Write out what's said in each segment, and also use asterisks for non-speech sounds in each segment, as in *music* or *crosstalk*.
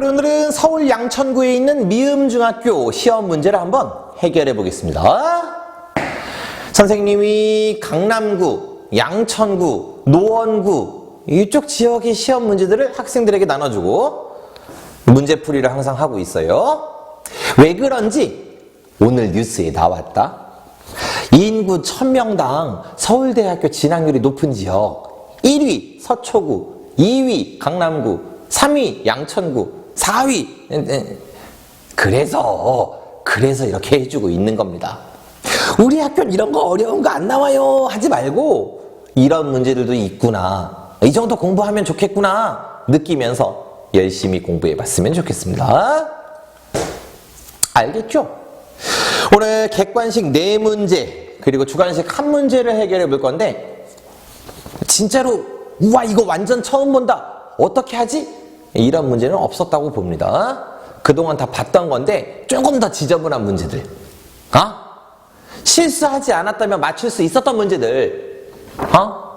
자, 오늘은 서울 양천구에 있는 미음중학교 시험 문제를 한번 해결해 보겠습니다. 선생님이 강남구, 양천구, 노원구 이쪽 지역의 시험 문제들을 학생들에게 나눠주고 문제풀이를 항상 하고 있어요. 왜 그런지 오늘 뉴스에 나왔다. 인구 1000명당 서울대학교 진학률이 높은 지역 1위 서초구, 2위 강남구, 3위 양천구, 4위 그래서 그래서 이렇게 해주고 있는 겁니다. 우리 학교는 이런 거 어려운 거 안 나와요 하지 말고 이런 문제들도 있구나 이 정도 공부하면 좋겠구나 느끼면서 열심히 공부해 봤으면 좋겠습니다. 알겠죠? 오늘 객관식 네 문제 그리고 주관식 한 문제를 해결해 볼 건데 진짜로 우와 이거 완전 처음 본다 어떻게 하지? 이런 문제는 없었다고 봅니다. 그동안 다 봤던 건데 조금 더 지저분한 문제들 어? 실수하지 않았다면 맞출 수 있었던 문제들 어?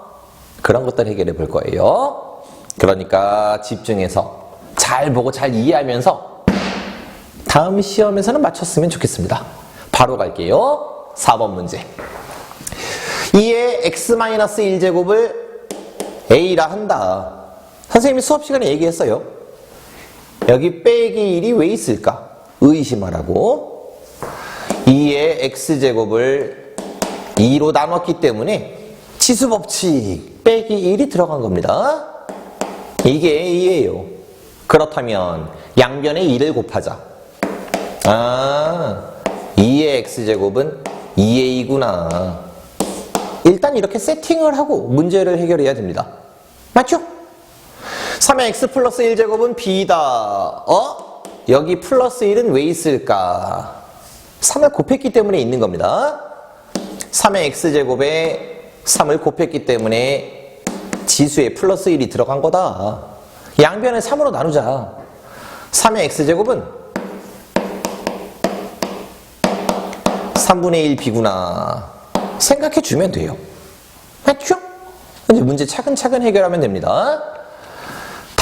그런 것들 해결해 볼 거예요. 그러니까 집중해서 잘 보고 잘 이해하면서 다음 시험에서는 맞췄으면 좋겠습니다. 바로 갈게요. 4번 문제. 2의 x-1제곱을 a라 한다. 선생님이 수업 시간에 얘기했어요. 여기 빼기 1이 왜 있을까? 의심하라고. 2의 x제곱을 2로 나눴기 때문에 치수 법칙 빼기 1이 들어간 겁니다. 이게 a예요. 그렇다면 양변에 2를 곱하자. 아, 2의 x제곱은 2a구나. 일단 이렇게 세팅을 하고 문제를 해결해야 됩니다. 맞죠? 3의 x 플러스 1제곱은 b다. 어? 여기 플러스 1은 왜 있을까? 3을 곱했기 때문에 있는 겁니다. 3의 x제곱에 3을 곱했기 때문에 지수에 플러스 1이 들어간 거다. 양변을 3으로 나누자. 3의 x제곱은 3분의 1 b구나. 생각해 주면 돼요. 맞죠? 이제 문제 차근차근 해결하면 됩니다.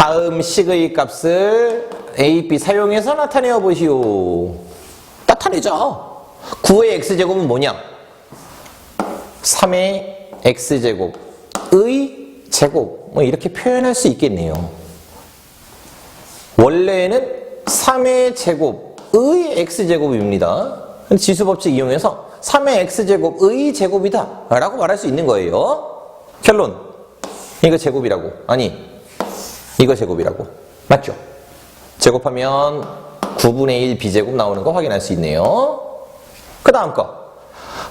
다음 식의 값을 a, b 사용해서 나타내어 보시오. 나타내죠. 9의 x제곱은 뭐냐? 3의 x제곱의 제곱. 뭐 이렇게 표현할 수 있겠네요. 원래는 3의 제곱의 x제곱입니다. 지수법칙 이용해서 3의 x제곱의 제곱이다 라고 말할 수 있는 거예요. 결론. 이거 제곱이라고. 아니, 이거 제곱이라고. 맞죠? 제곱하면 9분의 1 b제곱 나오는 거 확인할 수 있네요. 그 다음 거.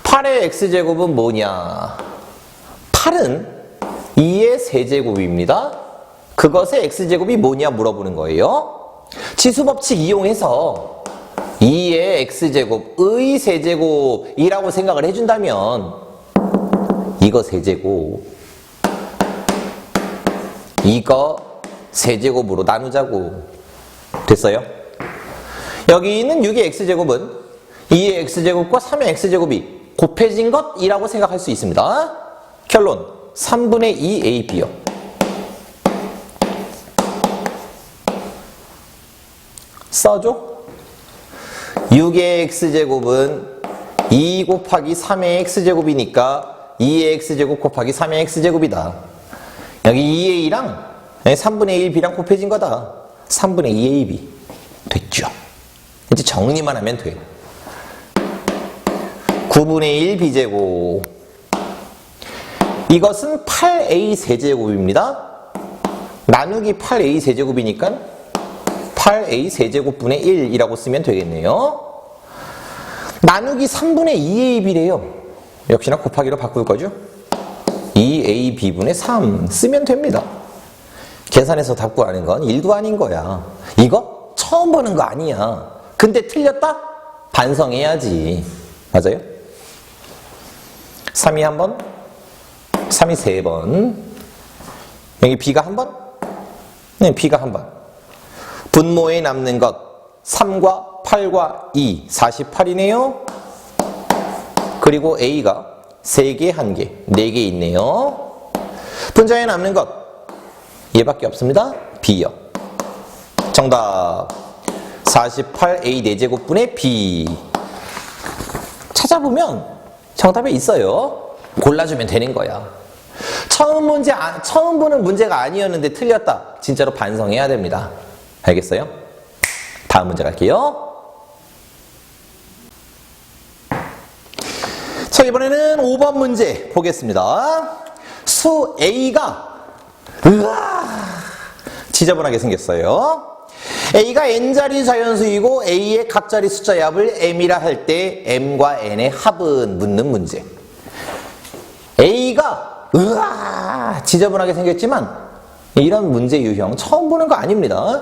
8의 x제곱은 뭐냐? 8은 2의 세제곱입니다. 그것의 x제곱이 뭐냐 물어보는 거예요. 지수법칙 이용해서 2의 x제곱의 세제곱이라고 생각을 해준다면 이거 세제곱 이거 세제곱으로 나누자고 됐어요? 여기 있는 6의 x제곱은 2의 x제곱과 3의 x제곱이 곱해진 것이라고 생각할 수 있습니다. 결론 3분의 2ab요. 써줘. 6의 x제곱은 2 곱하기 3의 x제곱이니까 2의 x제곱 곱하기 3의 x제곱이다. 여기 2a랑 3분의 1b랑 곱해진 거다. 3분의 2ab. 됐죠. 이제 정리만 하면 돼. 9분의 1b제곱. 이것은 8a 세제곱입니다. 나누기 8a 세제곱이니까 8a 세제곱분의 1이라고 쓰면 되겠네요. 나누기 3분의 2ab래요. 역시나 곱하기로 바꿀 거죠. 2ab분의 3 쓰면 됩니다. 계산해서 답고 하는 건 1도 아닌 거야. 이거 처음 보는 거 아니야. 근데 틀렸다? 반성해야지. 맞아요? 3이 한 번, 3이 세 번, 여기 b가 한 번, 네, b가 한 번. 분모에 남는 것 3과 8과 2, 48이네요. 그리고 a가 3개, 1개, 4개 있네요. 분자에 남는 것 얘밖에 없습니다. b요. 정답 48a 4제곱분의 b 찾아보면 정답이 있어요. 골라주면 되는 거야. 처음 문제, 아- 처음 보는 문제가 아니었는데 틀렸다. 진짜로 반성해야 됩니다. 알겠어요? 다음 문제 갈게요. 자, 이번에는 5번 문제 보겠습니다. 수 A가, 으아, 지저분하게 생겼어요. A가 n자리 자연수이고 A의 각자리 숫자 합을 m이라 할 때 m과 n의 합은 묻는 문제. A가 으아 지저분하게 생겼지만 이런 문제 유형 처음 보는 거 아닙니다.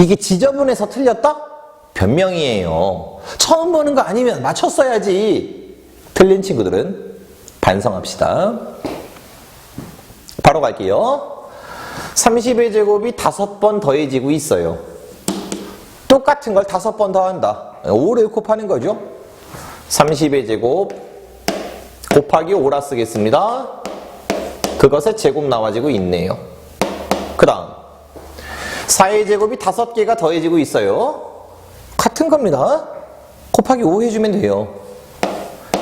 이게 지저분해서 틀렸다? 변명이에요. 처음 보는 거 아니면 맞췄어야지. 틀린 친구들은 반성합시다. 바로 갈게요. 30의 제곱이 다섯 번 더해지고 있어요. 똑같은 걸 다섯 번 더한다. 5를 곱하는 거죠. 30의 제곱 곱하기 5라 쓰겠습니다. 그것의 제곱 나와지고 있네요. 그 다음 4의 제곱이 다섯 개가 더해지고 있어요. 같은 겁니다. 곱하기 5 해주면 돼요.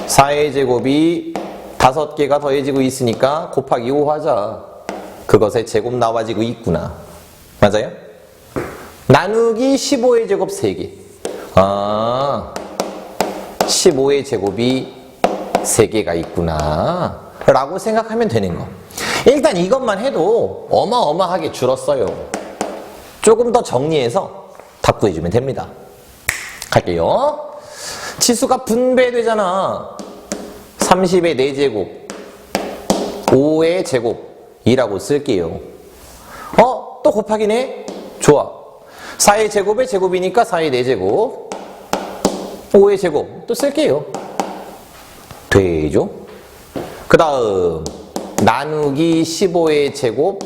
4의 제곱이 다섯 개가 더해지고 있으니까 곱하기 5 하자. 그것의 제곱 나와지고 있구나. 맞아요? 나누기 15의 제곱 3개. 아, 15의 제곱이 3개가 있구나. 라고 생각하면 되는 거. 일단 이것만 해도 어마어마하게 줄었어요. 조금 더 정리해서 답 구해주면 됩니다. 갈게요. 치수가 분배되잖아. 30의 4제곱, 5의 제곱이라고 쓸게요. 어? 또 곱하기네? 좋아. 4의 제곱의 제곱이니까 4의 4제곱, 5의 제곱 또 쓸게요. 되죠? 그 다음 나누기 15의 제곱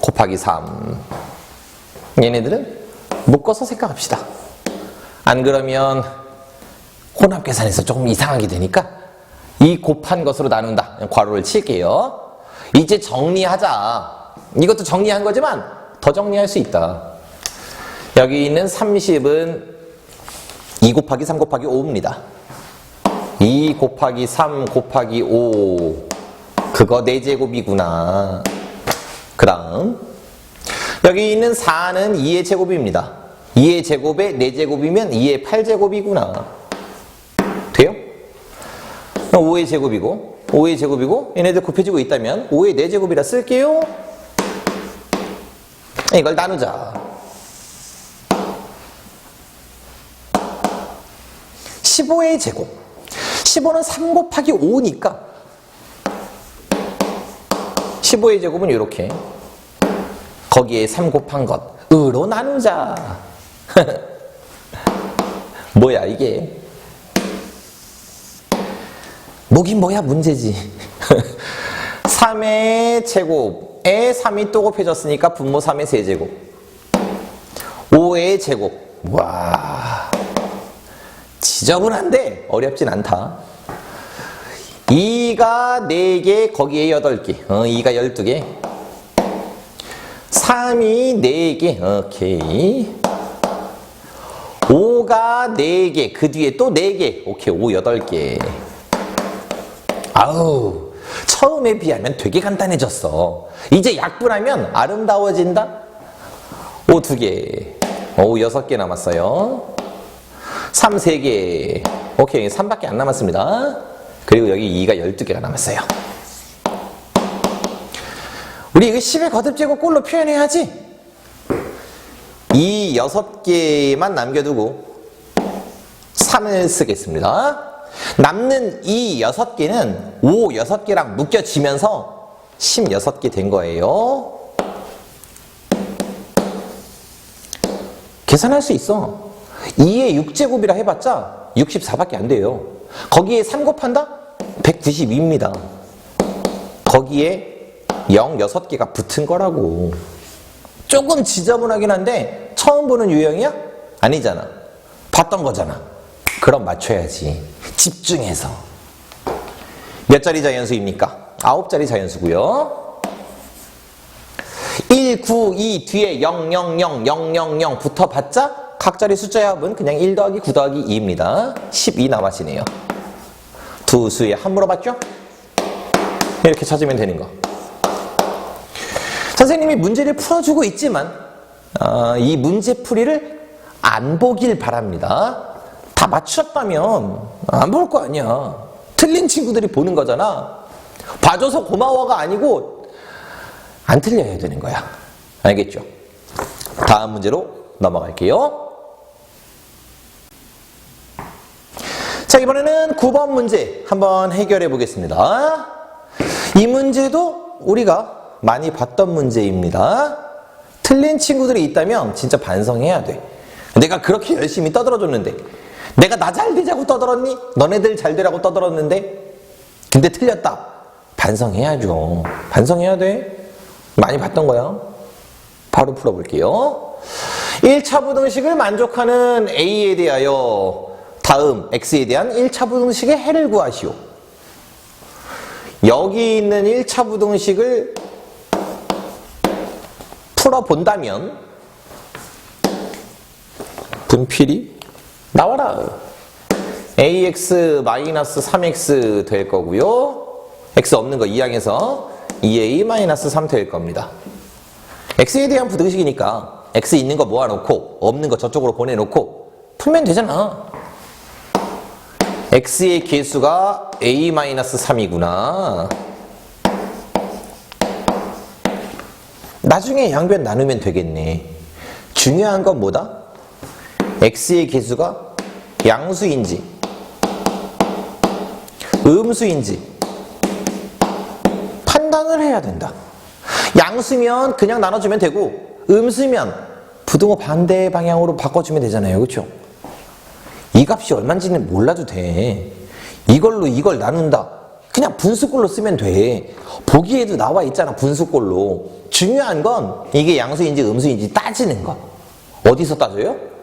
곱하기 3 얘네들은 묶어서 생각합시다. 안 그러면 혼합 계산에서 조금 이상하게 되니까 이 곱한 것으로 나눈다. 괄호를 칠게요. 이제 정리하자. 이것도 정리한 거지만 더 정리할 수 있다. 여기 있는 30은 2 곱하기 3 곱하기 5입니다. 2 곱하기 3 곱하기 5 그거 4제곱이구나. 그 다음 여기 있는 4는 2의 제곱입니다. 2의 제곱에 4제곱이면 2의 8제곱이구나. 돼요? 5의 제곱이고 5의 제곱이고 얘네들 곱해지고 있다면 5의 4제곱이라 쓸게요. 이걸 나누자. 15의 제곱. 15는 3 곱하기 5니까 15의 제곱은 이렇게 거기에 3 곱한 것 으로 나누자. *laughs* 뭐야 이게? 뭐긴 뭐야 문제지. 3의 제곱에 3이 또 곱해졌으니까 분모 3의 세제곱. 5의 제곱. 와. 지저분한데 어렵진 않다. 2가 4개, 거기에 8개. 어, 2가 12개. 3이 4개. 오케이. 5가 4개. 그 뒤에 또 4개. 오케이. 5, 8개. 아우. 처음에 비하면 되게 간단해졌어. 이제 약분하면 아름다워진다? 5, 2개. 5, 6개 남았어요. 3, 3개. 오케이. 3밖에 안 남았습니다. 그리고 여기 2가 12개가 남았어요. 우리 이거 10의 거듭제곱 꼴로 표현해야지. 이 6개만 남겨두고 3을 쓰겠습니다. 남는 이 6개는 5, 6개랑 묶여지면서 16개 된 거예요. 계산할 수 있어. 2의 6제곱이라 해봤자 64밖에 안 돼요. 거기에 3 곱한다? 192입니다. 거기에 0, 6개가 붙은 거라고. 조금 지저분하긴 한데 처음 보는 유형이야? 아니잖아. 봤던 거잖아. 그럼 맞춰야지. 집중해서. 몇 자리 자연수입니까? 아홉 자리 자연수고요. 1, 9, 2 뒤에 0, 0, 0, 0, 0, 0 붙어봤자 각자리 숫자의 합은 그냥 1 더하기 9 더하기 2입니다. 12 남아지네요. 두 수의 합 물어 봤죠? 이렇게 찾으면 되는 거. 선생님이 문제를 풀어주고 있지만 아, 이 문제풀이를 안 보길 바랍니다. 다 맞추셨다면 안 볼 거 아니야. 틀린 친구들이 보는 거잖아. 봐줘서 고마워가 아니고 안 틀려야 되는 거야. 알겠죠? 다음 문제로 넘어갈게요. 자, 이번에는 9번 문제 한번 해결해 보겠습니다. 이 문제도 우리가 많이 봤던 문제입니다. 틀린 친구들이 있다면 진짜 반성해야 돼. 내가 그렇게 열심히 떠들어줬는데, 내가 나 잘 되자고 떠들었니? 너네들 잘 되라고 떠들었는데, 근데 틀렸다. 반성해야죠. 반성해야 돼. 많이 봤던 거야. 바로 풀어볼게요. 1차 부등식을 만족하는 A에 대하여 다음 X에 대한 1차 부등식의 해를 구하시오. 여기 있는 1차 부등식을 풀어본다면 분필이 나와라. ax-3x 될 거고요. x 없는 거 이항해서 2a-3 될 겁니다. x에 대한 부등식이니까 x 있는 거 모아놓고 없는 거 저쪽으로 보내놓고 풀면 되잖아. x의 개수가 a-3이구나. 나중에 양변 나누면 되겠네. 중요한 건 뭐다? x의 개수가 양수인지 음수인지 판단을 해야 된다. 양수면 그냥 나눠주면 되고 음수면 부등호 반대 방향으로 바꿔주면 되잖아요. 그렇죠? 이 값이 얼마인지는 몰라도 돼. 이걸로 이걸 나눈다. 그냥 분수꼴로 쓰면 돼. 보기에도 나와 있잖아, 분수꼴로. 중요한 건 이게 양수인지 음수인지 따지는 거. 어디서 따져요?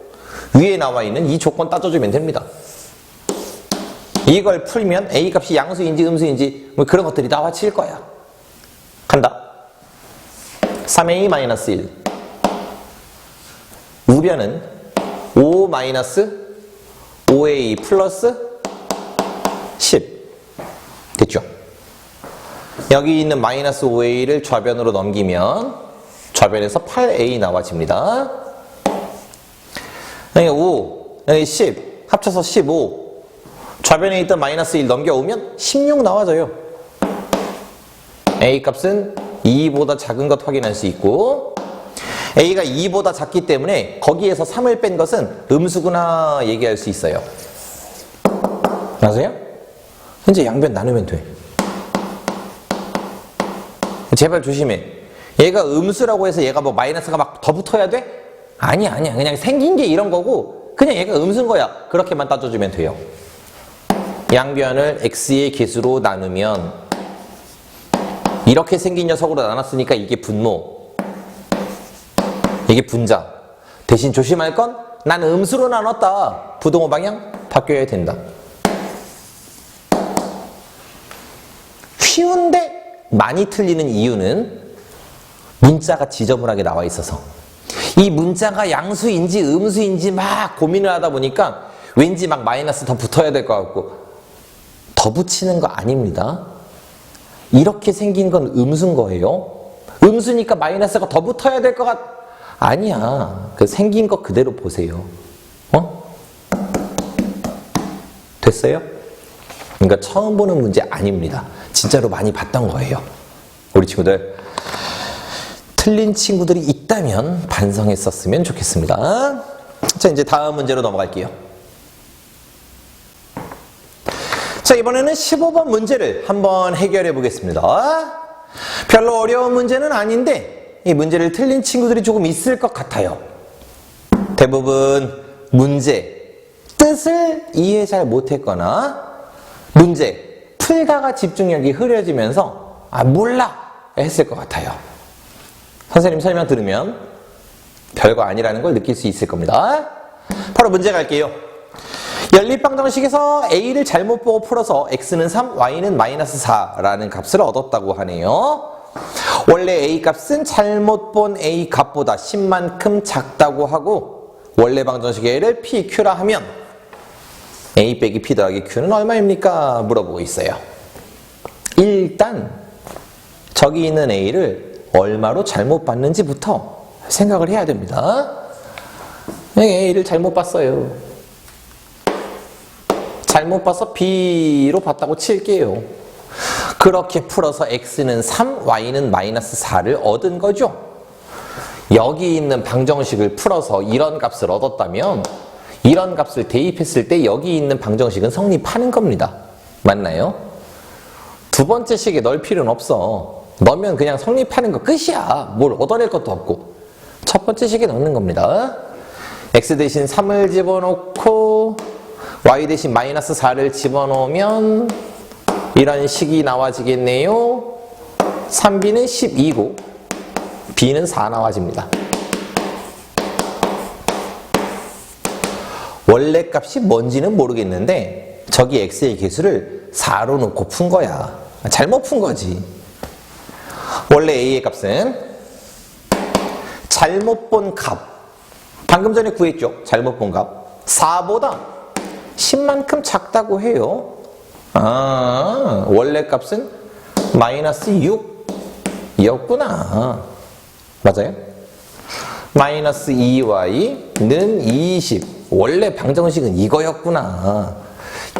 위에 나와 있는 이 조건 따져주면 됩니다. 이걸 풀면 A 값이 양수인지 음수인지 뭐 그런 것들이 나와칠 거야. 간다. 3A-1. 우변은 5 5A 플러스 10. 됐죠? 여기 있는 마이너스 5A를 좌변으로 넘기면 좌변에서 8A 나와집니다. 여기 5, 여기 10, 합쳐서 15. 좌변에 있던 마이너스 1 넘겨오면 16 나와져요. A 값은 2보다 작은 것 확인할 수 있고 A가 2보다 작기 때문에 거기에서 3을 뺀 것은 음수구나 얘기할 수 있어요. 맞아요? 현재 양변 나누면 돼. 제발 조심해. 얘가 음수라고 해서 얘가 뭐 마이너스가 막 더 붙어야 돼? 아니야, 아니야. 그냥 생긴 게 이런 거고, 그냥 얘가 음수인 거야. 그렇게만 따져주면 돼요. 양변을 x의 개수로 나누면, 이렇게 생긴 녀석으로 나눴으니까 이게 분모. 이게 분자. 대신 조심할 건, 난 음수로 나눴다. 부동호 방향 바뀌어야 된다. 쉬운데 많이 틀리는 이유는 문자가 지저분하게 나와 있어서 이 문자가 양수인지 음수인지 막 고민을 하다 보니까 왠지 막 마이너스 더 붙어야 될 것 같고 더 붙이는 거 아닙니다. 이렇게 생긴 건 음수인 거예요. 음수니까 마이너스가 더 붙어야 될 것 같... 아니야. 그 생긴 거 그대로 보세요. 어? 됐어요? 그러니까 처음 보는 문제 아닙니다. 진짜로 많이 봤던 거예요. 우리 친구들. 틀린 친구들이 있다면 반성했었으면 좋겠습니다. 자, 이제 다음 문제로 넘어갈게요. 자, 이번에는 15번 문제를 한번 해결해 보겠습니다. 별로 어려운 문제는 아닌데, 이 문제를 틀린 친구들이 조금 있을 것 같아요. 대부분 문제, 뜻을 이해 잘 못했거나, 문제, 풀다가 집중력이 흐려지면서, 아, 몰라! 했을 것 같아요. 선생님 설명 들으면 별거 아니라는 걸 느낄 수 있을 겁니다. 바로 문제 갈게요. 연립방정식에서 a를 잘못 보고 풀어서 x는 3, y는 마이너스 4라는 값을 얻었다고 하네요. 원래 A 값은 잘못 본 A 값보다 10만큼 작다고 하고 원래 방정식의 A를 PQ라 하면 A 빼기 P 더하기 Q는 얼마입니까? 물어보고 있어요. 일단 저기 있는 A를 얼마로 잘못 봤는지부터 생각을 해야 됩니다. A를 잘못 봤어요. 잘못 봐서 B로 봤다고 칠게요. 그렇게 풀어서 X는 3, Y는 마이너스 4를 얻은 거죠. 여기 있는 방정식을 풀어서 이런 값을 얻었다면 이런 값을 대입했을 때 여기 있는 방정식은 성립하는 겁니다. 맞나요? 두 번째 식에 넣을 필요는 없어. 넣으면 그냥 성립하는 거 끝이야. 뭘 얻어낼 것도 없고. 첫 번째 식에 넣는 겁니다. x 대신 3을 집어넣고 y 대신 마이너스 4를 집어넣으면 이런 식이 나와지겠네요. 3b는 12고 b는 4 나와집니다. 원래 값이 뭔지는 모르겠는데 저기 x의 개수를 4로 놓고 푼 거야. 잘못 푼 거지. 원래 a의 값은 잘못 본 값. 방금 전에 구했죠. 잘못 본 값. 4보다 10만큼 작다고 해요. 아, 원래 값은 마이너스 6이었구나. 맞아요? 마이너스 2y는 20. 원래 방정식은 이거였구나.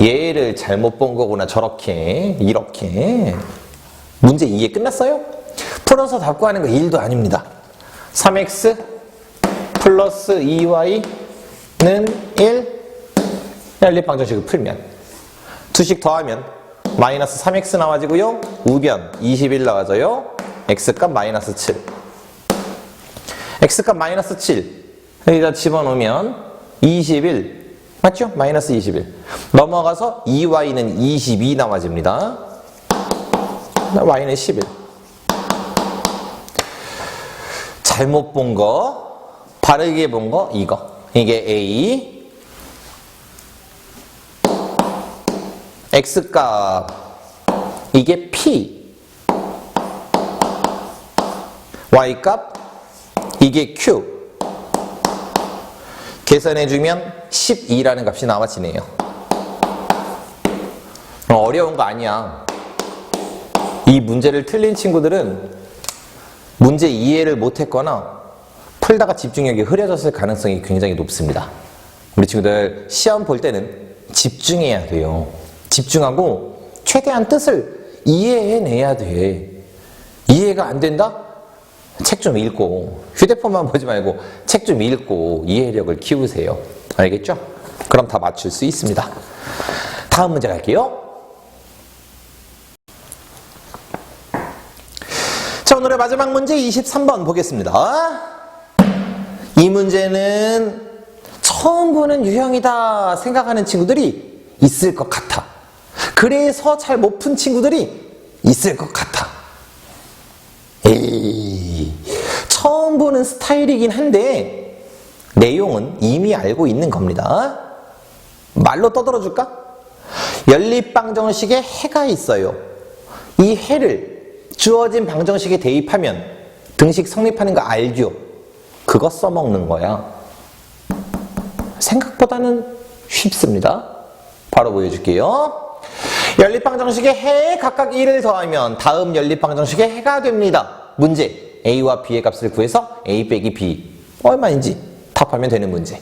얘를 잘못 본 거구나. 저렇게, 이렇게. 문제 2에 끝났어요? 풀어서 답 구하는 거 1도 아닙니다. 3x 플러스 2y는 1. 연립 방정식을 풀면. 두식 더하면 마이너스 3x 나와지고요. 우변 21 나와져요. x값 마이너스 7. x값 마이너스 7. 여기다 집어넣으면 21. 맞죠? 마이너스 21. 넘어가서 2y는 22 나와집니다. y는 11. 잘못 본 거, 바르게 본 거, 이거. 이게 A. X값. 이게 P. Y값. 이게 Q. 계산해주면 12라는 값이 나와지네요. 어, 어려운 거 아니야. 이 문제를 틀린 친구들은 문제 이해를 못했거나 풀다가 집중력이 흐려졌을 가능성이 굉장히 높습니다. 우리 친구들 시험 볼 때는 집중해야 돼요. 집중하고 최대한 뜻을 이해해내야 돼. 이해가 안 된다? 책 좀 읽고 휴대폰만 보지 말고 책 좀 읽고 이해력을 키우세요. 알겠죠? 그럼 다 맞출 수 있습니다. 다음 문제 갈게요. 오늘의 마지막 문제 23번 보겠습니다. 이 문제는 처음 보는 유형이다 생각하는 친구들이 있을 것 같아. 그래서 잘 못 푼 친구들이 있을 것 같아. 에이, 처음 보는 스타일이긴 한데, 내용은 이미 알고 있는 겁니다. 말로 떠들어 줄까? 연립방정식에 해가 있어요. 이 해를 주어진 방정식에 대입하면 등식 성립하는 거 알죠? 그거 써먹는 거야. 생각보다는 쉽습니다. 바로 보여줄게요. 연립방정식에 해에 각각 1을 더하면 다음 연립방정식에 해가 됩니다. 문제. a와 b의 값을 구해서 a 빼기 b 얼마인지 답하면 되는 문제.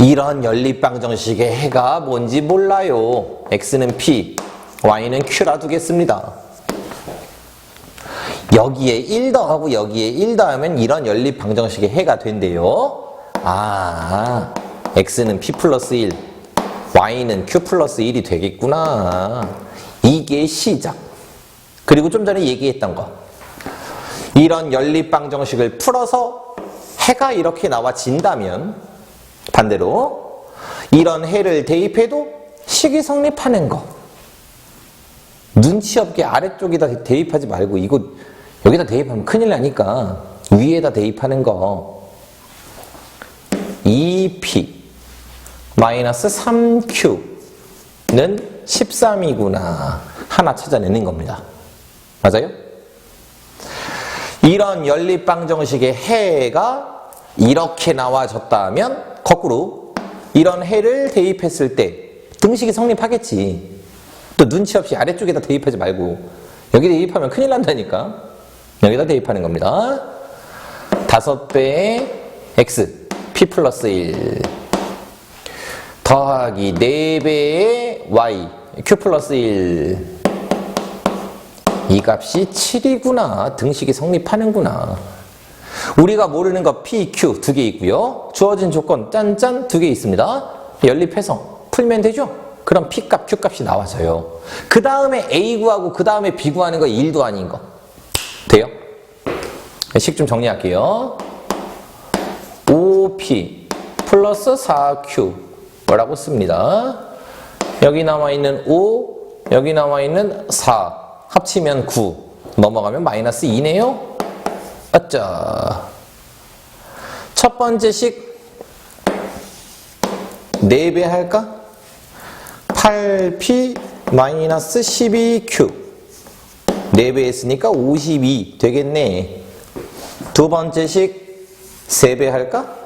이런 연립방정식의 해가 뭔지 몰라요. x는 p, y는 q라 두겠습니다. 여기에 1 더하고 여기에 1 더하면 이런 연립 방정식의 해가 된대요. 아, x는 p 플러스 1, y는 q 플러스 1이 되겠구나. 이게 시작. 그리고 좀 전에 얘기했던 거. 이런 연립 방정식을 풀어서 해가 이렇게 나와진다면 반대로 이런 해를 대입해도 식이 성립하는 거. 눈치 없게 아래쪽에다 대입하지 말고 이거 여기다 대입하면 큰일 나니까 위에다 대입하는 거 2p 마이너스 3q는 13이구나 하나 찾아내는 겁니다. 맞아요? 이런 연립방 정식의 해가 이렇게 나와졌다면 거꾸로 이런 해를 대입했을 때 등식이 성립하겠지. 또 눈치 없이 아래쪽에다 대입하지 말고 여기 대입하면 큰일 난다니까. 여기다 대입하는 겁니다. 다섯 배의 x p 플러스 1 더하기 네 배의 y q 플러스 1 이 값이 7이구나. 등식이 성립하는구나. 우리가 모르는 거 P, Q 두 개 있고요. 주어진 조건 짠짠 두 개 있습니다. 연립해서 풀면 되죠? 그럼 P 값, Q 값이 나와져요. 그 다음에 A 구하고 그 다음에 B 구하는 거 1도 아닌 거. 돼요? 식 좀 정리할게요. 5P 플러스 4Q 라고 씁니다. 여기 나와 있는 5, 여기 나와 있는 4 합치면 9 넘어가면 마이너스 2네요. 아짜. 첫 번째 식 4배 할까? 8p 마이너스 12q 4배 했으니까 52 되겠네. 두 번째 식 3배 할까?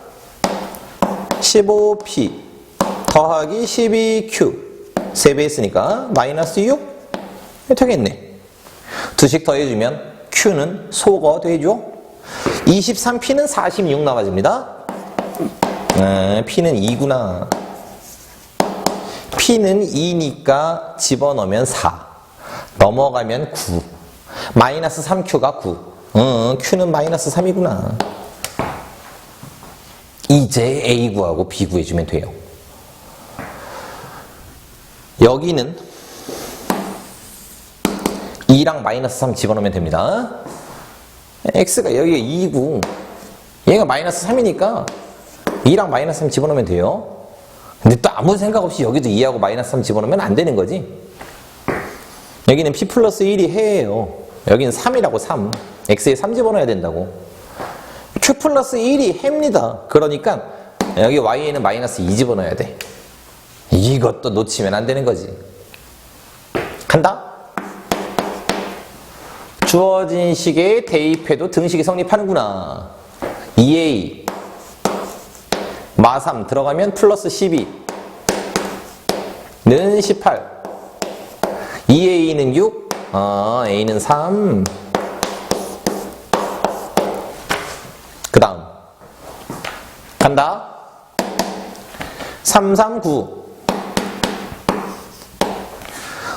15p 더하기 12q 3배 했으니까 마이너스 6 되겠네. 두 식 더해주면 q는 소거 되죠. 23p는 46 나와집니다. 아, p는 2구나. p는 2니까 집어넣으면 4. 넘어가면 9. 마이너스 3q가 9. 응, q는 마이너스 3이구나. 이제 a 구하고 b 구해주면 돼요. 여기는 2랑 마이너스 3 집어넣으면 됩니다. x가 여기가 2고 얘가 마이너스 3이니까 2랑 마이너스 3 집어넣으면 돼요. 근데 또 아무 생각 없이 여기도 2하고 마이너스 3 집어넣으면 안 되는 거지. 여기는 p 플러스 1이 해예요. 여기는 3이라고 3. x에 3 집어넣어야 된다고. q 플러스 1이 해입니다. 그러니까 여기 y에는 마이너스 2 집어넣어야 돼. 이것도 놓치면 안 되는 거지. 간다? 주어진 식에 대입해도 등식이 성립하는구나. 2a 마3 들어가면 플러스 12는 18 2a는 6 아, a는 3 그 다음. 간다. 3, 3, 9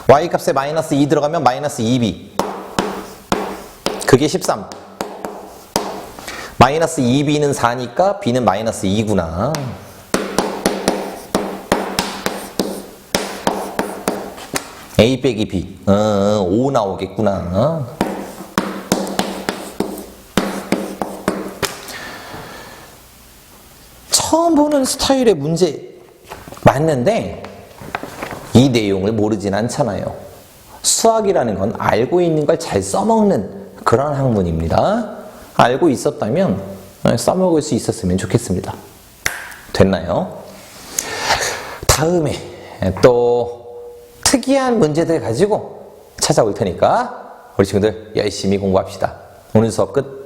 y 값에 마이너스 2 들어가면 마이너스 2b 그게 13 마이너스 2b는 4니까 b는 마이너스 2구나. A 빼기 b. 어, 5 나오겠구나. 처음 보는 스타일의 문제 맞는데 이 내용을 모르진 않잖아요. 수학이라는 건 알고 있는 걸 잘 써먹는 그런 학문입니다. 알고 있었다면 써먹을 수 있었으면 좋겠습니다. 됐나요? 다음에 또 특이한 문제들 가지고 찾아올 테니까 우리 친구들 열심히 공부합시다. 오늘 수업 끝.